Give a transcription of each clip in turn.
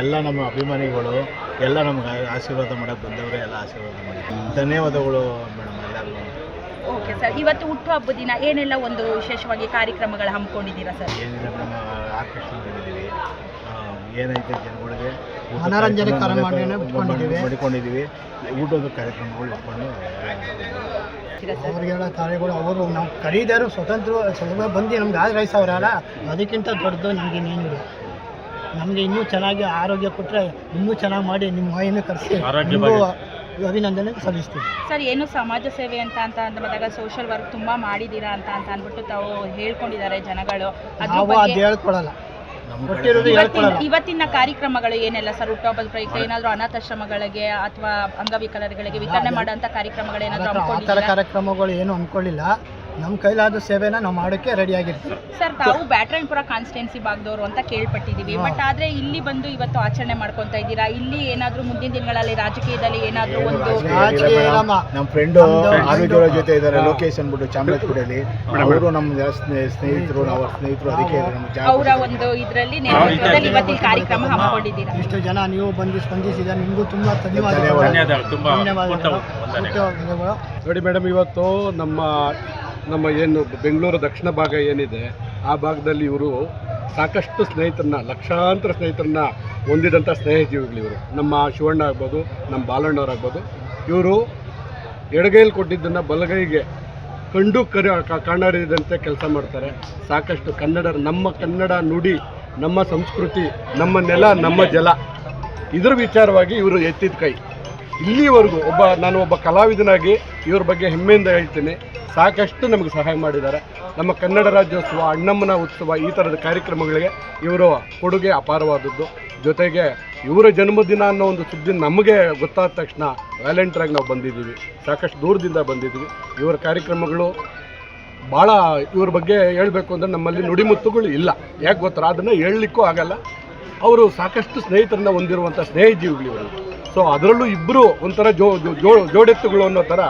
ನಮ್ಮ ಅಭಿಮಾನಿಗಳು ಎಲ್ಲ ನಮ್ಗೆ ಆಶೀರ್ವಾದ ಮಾಡಕ್ಕೆ ಬಂದವರು ಎಲ್ಲ ಆಶೀರ್ವಾದ ಮಾಡಿ. ಧನ್ಯವಾದಗಳು ಮೇಡಮ್ ಎಲ್ಲರಿಗೂ. ಓಕೆ ಸರ್ ಇವತ್ತು ಹುಟ್ಟುಹಬ್ಬದ ದಿನ ಏನೆಲ್ಲ ಒಂದು ವಿಶೇಷವಾಗಿ ಕಾರ್ಯಕ್ರಮಗಳು ಹಮ್ಮಿಕೊಂಡಿದ್ದೀರಾ ಸರ್ ಏನಿಲ್ಲ ನಮ್ಮ ಆರ್ಕೆಸ್ಟ್ರಾ ಮಾಡಿದ್ದೀವಿ ಆ, ಏನೈತೆ ಜನಗಳಿಗೆ? ಊಟದ ಮನೋರಂಜನೆ ಕಾರ್ಯಕ್ರಮ ಕಾರ್ಯಕ್ರಮ ಮಾಡಿ- ಇಟ್ಕೊಂಡಿದ್ದೀವಿ. ಮಾಡಿಕೊಂಡಿದ್ದೀವಿ. ಊಟದ ಕಾರ್ಯಕ್ರಮಗಳು ಇಟ್ಕೊಂಡು ಸರ್ ಅವ್ರಿಗೆಲ್ಲ ಕಾರ್ಯಗಳು ಅವರು ನಾವು ಕರೀದರು ಸ್ವತಂತ್ರ ಸ್ವಲ್ಪ ಬಂದು ನಮ್ಗೆ ಆಗ್ರಹಿಸೋರಲ್ಲ ಅದಕ್ಕಿಂತ ದೊಡ್ಡದು ನಮಗೆ ಇನ್ನೇನಿಲ್ಲ. ನಮಗೆ ಇನ್ನೂ ಚೆನ್ನಾಗಿ ಆರೋಗ್ಯ ಕೊಟ್ಟರೆ ಇನ್ನೂ ಚೆನ್ನಾಗಿ ಮಾಡಿ ನಿಮ್ಮ ಮಾಯನ್ನು ಕರೆಸಿ. ಅಭಿನಂದನೆ ಸಲ್ಲಿಸ್ತೀವಿ ಸರ್ ಏನು ಸಮಾಜ ಸೇವೆ ಅಂತ ಅಂತ ಅಂತ ಬಂದಾಗ ಸೋಷಿಯಲ್ ವರ್ಕ್ ತುಂಬಾ ಮಾಡಿದ್ದೀರಾ ಅಂತ ಅಂತ ಅಂದ್ಬಿಟ್ಟು ತಾವು ಹೇಳ್ಕೊಂಡಿದ್ದಾರೆ ಜನಗಳು. ನಾವು ಅದು ಹೇಳ್ಕೊಡಲ್ಲ. ಇವತ್ತಿನ ಕಾರ್ಯಕ್ರಮಗಳು ಏನೆಲ್ಲ ಸರ್? ಹುಟ್ಟುಹಬ್ಬದ ಪ್ರಯುಕ್ತ ಏನಾದರೂ ಅನಾಥಾಶ್ರಮಗಳಿಗೆ ಅಥವಾ ಅಂಗವಿಕಲರಿಗೆ ವಿತರಣೆ ಮಾಡುವಂಥ ಕಾರ್ಯಕ್ರಮಗಳು ಏನಾದರೂ ಆ ಥರ ಕಾರ್ಯಕ್ರಮಗಳು ಏನು ಅಂದ್ಕೊಳ್ಳಿಲ್ಲ ನಮ್ಮ ಕೈಲಾದ ಸೇವೆನ ನಾವು ಮಾಡೋಕ್ಕೆ ರೆಡಿ ಆಗಿರ್ತೀವಿ. ಸರ್ ತಾವು ಬ್ಯಾಟ್ರಾಯನ್ಪುರ ಕಾನ್ಸ್ಟಿಟ್ಯೂನ್ಸಿ ಭಾಗದವರು ಅಂತ ಕೇಳ್ಪಟ್ಟಿದ್ದೀವಿ. ಬಟ್ ಆದರೆ ಇಲ್ಲಿ ಬಂದು ಇವತ್ತು ಆಚರಣೆ ಮಾಡ್ಕೊತಾ ಇದ್ದೀರಾ? ಇಲ್ಲಿ ಏನಾದರೂ ಮುಂದಿನ ದಿನಗಳಲ್ಲಿ ರಾಜಕೀಯದಲ್ಲಿ ಏನಾದರೂ ಒಂದು ರಾಜಕೀಯ ರಾಜಕೀಯ ಇಲ್ಲಮ್ಮ. ನಮ್ಮ ಫ್ರೆಂಡು ಆರೋಗ್ಯವರ ಜೊತೆ ಇದ್ದಾರೆ ಲೋಕೇಶ್ ಅಂದ್ಬಿಟ್ಟು ಚಾಮರಾಜಪುರದಲ್ಲಿ. ಅವರು ನಮ್ಮ ಸ್ನೇ- ಸ್ನೇಹಿತರು ನಾವು ಅವ್ರ ಸ್ನೇಹಿತರು ಅದಕ್ಕೆ ಜಾಗ ಅವರ ಒಂದು ಇದರಲ್ಲಿ ನೇತೃತ್ವದಲ್ಲಿ ಇವತ್ತಿನ ಕಾರ್ಯಕ್ರಮ ಹಮ್ಮಿಕೊಂಡಿದ್ದೀರಾ? ಇಷ್ಟು ಜನ ನೀವು ಬಂದು ಸ್ಪಂದಿಸಿದ ನಿಮಗೂ ತುಂಬ ಧನ್ಯವಾದಗಳು. ಧನ್ಯವಾದಗಳು. ಧನ್ಯವಾದಗಳು. ಹುಟ್ಟುಹಬ್ಬಗಳು. ನೋಡಿ ಮೇಡಮ್ ಇವತ್ತು ನಮ್ಮ ನಮ್ಮ ಏನು ಬೆಂಗಳೂರು ದಕ್ಷಿಣ ಭಾಗ ಏನಿದೆ, ಆ ಭಾಗದಲ್ಲಿ ಇವರು ಸಾಕಷ್ಟು ಸ್ನೇಹಿತರನ್ನ, ಲಕ್ಷಾಂತರ ಸ್ನೇಹಿತರನ್ನ ಹೊಂದಿದಂಥ ಸ್ನೇಹಜೀವಿಗಳು ಇವರು. ನಮ್ಮ ಶಿವಣ್ಣ ಆಗ್ಬೋದು, ನಮ್ಮ ಬಾಲಣ್ಣವರಾಗ್ಬೋದು. ಇವರು ಎಡಗೈಲಿ ಕೊಟ್ಟಿದ್ದನ್ನು ಬಲಗೈಗೆ ಕಂಡು ಕರಿ ಕಾಣರಿದಂತೆ ಕೆಲಸ ಮಾಡ್ತಾರೆ. ಸಾಕಷ್ಟು ಕನ್ನಡ, ನಮ್ಮ ಕನ್ನಡ ನುಡಿ, ನಮ್ಮ ಸಂಸ್ಕೃತಿ, ನಮ್ಮ ನೆಲ, ನಮ್ಮ ಜಲ. ಇದರ ವಿಚಾರವಾಗಿ ಇವರು ಎತ್ತಿದ ಕೈ. ಇಲ್ಲಿವರೆಗೂ ಒಬ್ಬ, ನಾನು ಒಬ್ಬ ಕಲಾವಿದನಾಗಿ ಇವ್ರ ಬಗ್ಗೆ ಹೆಮ್ಮೆಯಿಂದ ಹೇಳ್ತೀನಿ. ಸಾಕಷ್ಟು ನಮಗೆ ಸಹಾಯ ಮಾಡಿದ್ದಾರೆ. ನಮ್ಮ ಕನ್ನಡ ರಾಜ್ಯೋತ್ಸವ, ಅಣ್ಣಮ್ಮನ ಉತ್ಸವ ಈ ಥರದ ಕಾರ್ಯಕ್ರಮಗಳಿಗೆ ಇವರು ಕೊಡುಗೆ ಅಪಾರವಾದದ್ದು. ಜೊತೆಗೆ ಇವರ ಜನ್ಮದಿನ ಅನ್ನೋ ಒಂದು ಸುದ್ದಿ ನಮಗೆ ಗೊತ್ತಾದ ತಕ್ಷಣ ವ್ಯಾಲೆಂಟ್ರಾಗಿ ನಾವು ಬಂದಿದ್ದೀವಿ. ಸಾಕಷ್ಟು ದೂರದಿಂದ ಬಂದಿದ್ದೀವಿ. ಇವರ ಕಾರ್ಯಕ್ರಮಗಳು ಭಾಳ ಇವ್ರ ಬಗ್ಗೆ ಹೇಳಬೇಕು ಅಂದರೆ ನಮ್ಮಲ್ಲಿ ನುಡಿಮುತ್ತುಗಳು ಇಲ್ಲ. ಯಾಕೆ ಗೊತ್ತರ ಅದನ್ನು ಹೇಳಲಿಕ್ಕೂ ಆಗಲ್ಲ. ಅವರು ಸಾಕಷ್ಟು ಸ್ನೇಹಿತರನ್ನ ಹೊಂದಿರುವಂಥ ಸ್ನೇಹಜೀವಿಗಳು ಇವರು ಸೊ ಅದರಲ್ಲೂ ಇಬ್ಬರು ಒಂಥರ ಜೋ ಜೋ- ಜೋಡೆತ್ತುಗಳು ಅನ್ನೋ ಥರ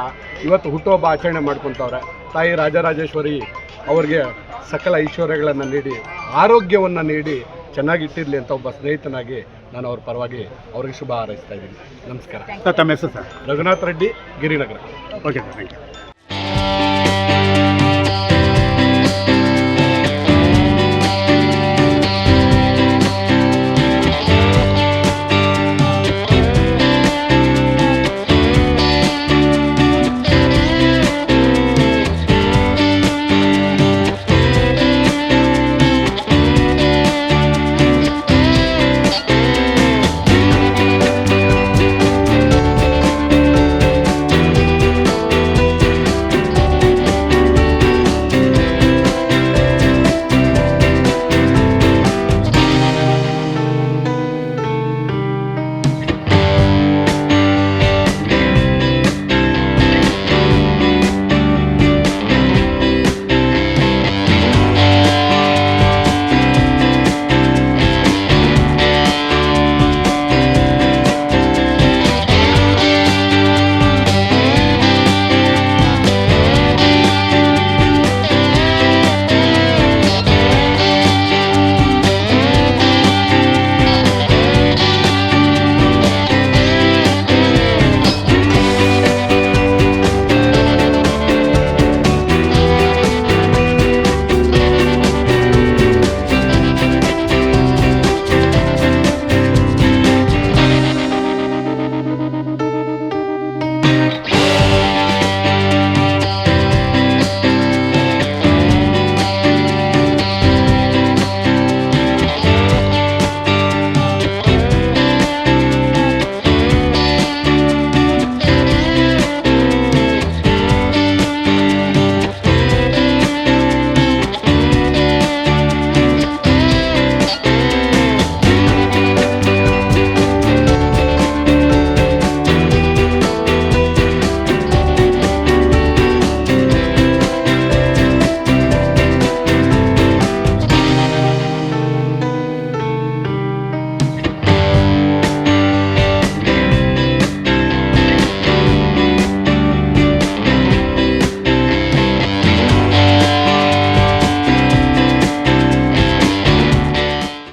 ಇವತ್ತು ಹುಟ್ಟುಹಬ್ಬ ಆಚರಣೆ ಮಾಡ್ಕೊತವ್ರೆ. ತಾಯಿ ರಾಜರಾಜೇಶ್ವರಿ ಅವ್ರಿಗೆ ಸಕಲ ಐಶ್ವರ್ಯಗಳನ್ನು ನೀಡಿ ಆರೋಗ್ಯವನ್ನು ನೀಡಿ ಚೆನ್ನಾಗಿಟ್ಟಿರಲಿ ಅಂತ ಒಬ್ಬ ಸ್ನೇಹಿತನಾಗಿ ನಾನು ಅವ್ರ ಪರವಾಗಿ ಅವ್ರಿಗೆ ಶುಭ ಹಾರೈಸ್ತಾ ಇದ್ದೀನಿ. ನಮಸ್ಕಾರ. ಸರ್ ತಮ್ಮ ಹೆಸರು sir? Raghunath Reddy Girinagar. Okay sir thank you